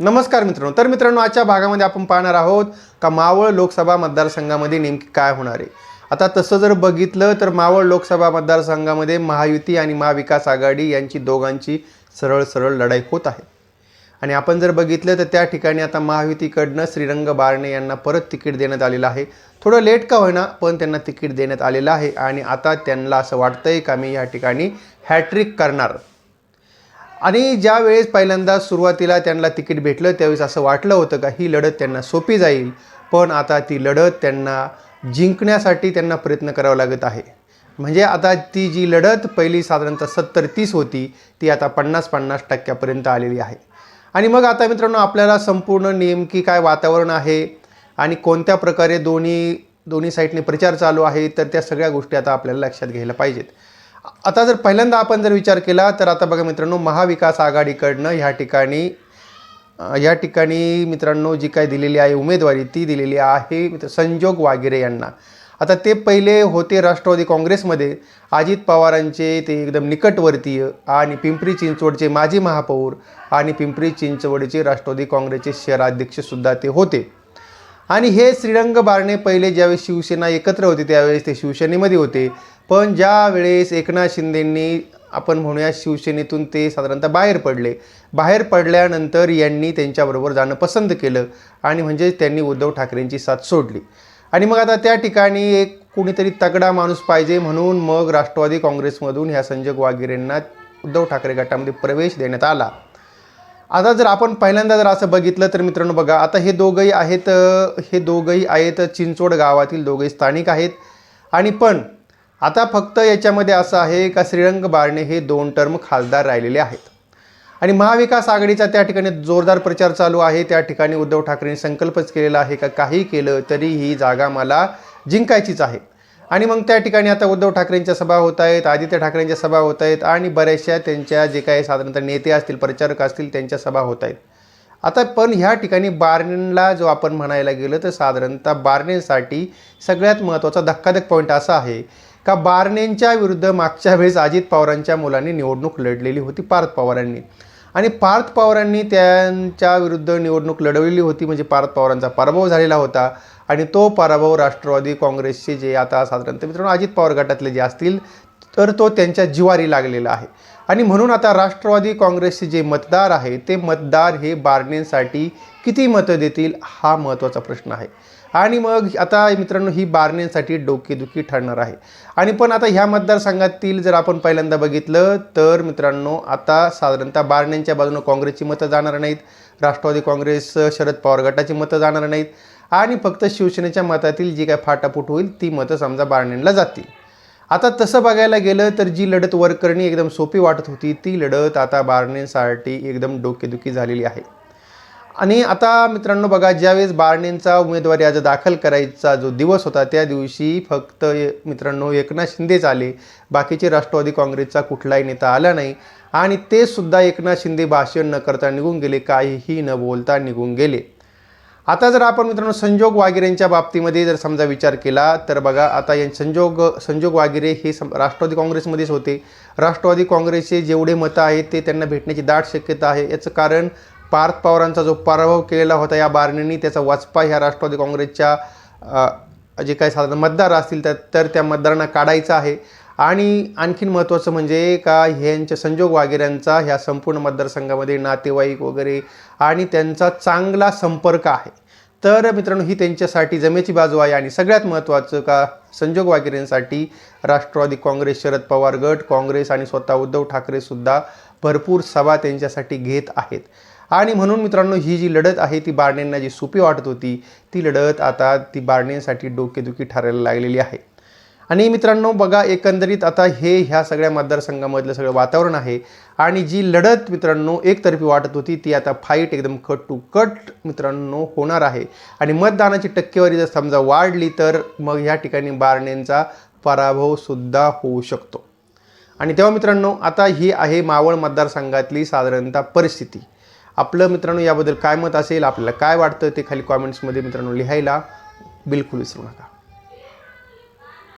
नमस्कार मित्रांनो. तर मित्रांनो आजच्या भागामध्ये आपण पाहणार आहोत का मावळ लोकसभा मतदारसंघामध्ये नेमकी काय होणार आहे? आता तसं जर बघितलं तर मावळ लोकसभा मतदारसंघामध्ये महायुती आणि महाविकास आघाडी यांची दोघांची सरळ सरळ लढाई होत आहे. आणि आपण जर बघितलं तर त्या ठिकाणी आता महायुतीकडनं श्रीरंग बारणे यांना परत तिकीट देण्यात आलेलं आहे. थोडं लेट का होईना पण त्यांना तिकीट देण्यात आलेलं आहे. आणि आता त्यांना असं वाटतंय का मी या ठिकाणी हॅट्रिक करणार? आणि ज्या वेळेस पहिल्यांदा सुरुवातीला त्यांना तिकीट भेटलं त्यावेळेस असं वाटलं होतं का ही लढत त्यांना सोपी जाईल. पण आता ती लढत त्यांना जिंकण्यासाठी त्यांना प्रयत्न करावा लागत आहे. म्हणजे आता ती जी लढत पहिली साधारणतः सत्तर तीस होती ती आता पन्नास पन्नास टक्क्यापर्यंत आलेली आहे. आणि मग आता मित्रांनो आपल्याला संपूर्ण नेमकी काय वातावरण आहे आणि कोणत्या प्रकारे दोन्ही दोन्ही साईडने प्रचार चालू आहे तर त्या सगळ्या गोष्टी आता आपल्याला लक्षात घ्यायला पाहिजेत. आता जर पहिल्यांदा आपण जर विचार केला तर आता बघा मित्रांनो महाविकास आघाडीकडनं ह्या ठिकाणी या ठिकाणी मित्रांनो जी काय दिलेली आहे उमेदवारी ती दिलेली आहे मित्र- संजोग वागिरे यांना. आता ते पहिले होते राष्ट्रवादी काँग्रेसमध्ये. अजित पवारांचे ते एकदम निकटवर्तीय आणि पिंपरी चिंचवडचे माजी महापौर आणि पिंपरी चिंचवडचे राष्ट्रवादी काँग्रेसचे शहराध्यक्षसुद्धा ते होते. आणि हे श्रीरंग बारणे पहिले ज्यावेळेस शिवसेना एकत्र होती त्यावेळेस ते शिवसेनेमध्ये होते. पण ज्या वेळेस एकनाथ शिंदेंनी आपण म्हणूया शिवसेनेतून ते साधारणतः बाहेर पडले. बाहेर पडल्यानंतर यांनी त्यांच्याबरोबर जाणं पसंत केलं आणि म्हणजे त्यांनी उद्धव ठाकरेंची साथ सोडली. आणि मग आता त्या ठिकाणी एक कुणीतरी तगडा माणूस पाहिजे म्हणून मग राष्ट्रवादी काँग्रेसमधून ह्या संजय वागिरेंना उद्धव ठाकरे गटामध्ये प्रवेश देण्यात आला. आता जर आपण पहिल्यांदा जर असं बघितलं तर मित्रांनो बघा आता हे दोघंही आहेत हे दोघंही आहेत चिंचवड गावातील दोघंही स्थानिक आहेत. आणि पण आता फक्त याच्यामध्ये असं आहे का श्रीरंग बारणे हे दोन टर्म खासदार राहिलेले आहेत? आणि महाविकास आघाडीचा त्या ठिकाणी जोरदार प्रचार चालू आहे. त्या ठिकाणी उद्धव ठाकरेंनी संकल्पच केलेला आहे का काही केलं तरी ही जागा मला जिंकायचीच आहे. आणि मग त्या ठिकाणी आता उद्धव ठाकरेंच्या सभा होत आहेत आदित्य ठाकरेंच्या सभा होत आहेत आणि बऱ्याचशा त्यांच्या जे काही साधारणतः नेते असतील प्रचारक असतील त्यांच्या सभा होत आहेत. आता पण ह्या ठिकाणी बार्नेला जो आपण म्हणायला गेलं तर साधारणतः बार्नेसाठी सगळ्यात महत्त्वाचा धक्काधक पॉईंट असा आहे का बार्नेंच्या विरुद्ध मागच्या वेळेस अजित पवारांच्या मुलांनी निवडणूक लढलेली होती पार्थ पवारांनी. आणि पार्थ पवारांनी त्यांच्या विरुद्ध निवडणूक लढवलेली होती म्हणजे पार्थ पवारांचा पराभव झालेला होता. आणि तो पराभव राष्ट्रवादी काँग्रेसचे जे आता साधारणतः मित्रांनो अजित पवार गटातले जे असतील तर तो त्यांच्या जिवारी लागलेला आहे. आणि म्हणून आता राष्ट्रवादी काँग्रेसचे जे मतदार आहे ते मतदार हे बार्नेसाठी किती मतं देतील हा महत्त्वाचा प्रश्न आहे. आणि मग आता मित्रांनो ही बार्नेसाठी डोकेदुखी ठरणार आहे. आणि पण आता ह्या मतदारसंघातील जर आपण पहिल्यांदा बघितलं तर मित्रांनो आता साधारणतः बार्नेंच्या बाजूनं काँग्रेसची मतं जाणार नाहीत. राष्ट्रवादी काँग्रेस शरद पवार गटाची मतं जाणार नाहीत. आणि फक्त शिवसेनेच्या मतातील जी काय फाटाफूट होईल ती मतं समजा बार्नेंला जातील. आता तसं बघायला गेलं तर जी लढत वरकरणी एकदम सोपी वाटत होती ती लढत आता बार्नेसाठी एकदम डोकेदुखी झालेली आहे. आणि आता मित्रांनो बघा ज्यावेळेस बारणेंचा उमेदवारी आज दाखल करायचा जो दिवस होता त्या दिवशी फक्त मित्रांनो एकनाथ शिंदेच आले. बाकीचे राष्ट्रवादी काँग्रेसचा कुठलाही नेता आला नाही. आणि ते सुद्धा एकनाथ शिंदे भाषण न करता निघून गेले काहीही न बोलता निघून गेले. आता जर आपण मित्रांनो संजोग वागिरेंच्या बाबतीमध्ये जर समजा विचार केला तर बघा आता या संजोग संजोग वागिरे हे सम राष्ट्रवादी काँग्रेसमध्येच होते. राष्ट्रवादी काँग्रेसचे जेवढे मतं आहेत ते त्यांना भेटण्याची दाट शक्यता आहे. याचं कारण पार्थ पवारांचा जो पराभव केलेला होता या बारणींनी त्याचा वचपा ह्या राष्ट्रवादी काँग्रेसच्या जे काही साधारण मतदार असतील तर तर त्या मतदारांना काढायचं आहे. आणि आणखीन महत्त्वाचं म्हणजे का ह्यांच्या संजोग वागिऱ्यांचा ह्या संपूर्ण मतदारसंघामध्ये नातेवाईक वगैरे आणि त्यांचा चांगला संपर्क आहे. तर मित्रांनो ही त्यांच्यासाठी जमेची बाजू आहे आणि सगळ्यात महत्त्वाचं का संजोग वागिरेंसाठी राष्ट्रवादी काँग्रेस शरद पवार गट काँग्रेस आणि स्वतः उद्धव ठाकरेसुद्धा भरपूर सभा त्यांच्यासाठी घेत आहेत. आणि म्हणून मित्रांनो ही जी लढत आहे ती बारणेंना जी सोपी वाटत होती ती लढत आता ती बारणेंसाठी डोकेदुखी ठरायला लागलेली आहे. आणि मित्रांनो बघा एकंदरीत आता हे ह्या सगळ्या मतदारसंघामधलं सगळं वातावरण आहे. आणि जी लढत मित्रांनो एकतर्फी वाटत होती ती आता फाईट एकदम कट टू कट मित्रांनो होणार आहे. आणि मतदानाची टक्केवारी जर समजा वाढली तर मग ह्या ठिकाणी बारणेंचा पराभवसुद्धा होऊ शकतो. आणि तेव्हा मित्रांनो आता ही आहे मावळ मतदारसंघातली साधारणतः परिस्थिती. आपलं मित्रांनो याबद्दल काय मत असेल आपल्याला काय वाटतं ते खाली कॉमेंट्समध्ये मित्रांनो लिहायला बिलकुल विसरू नका.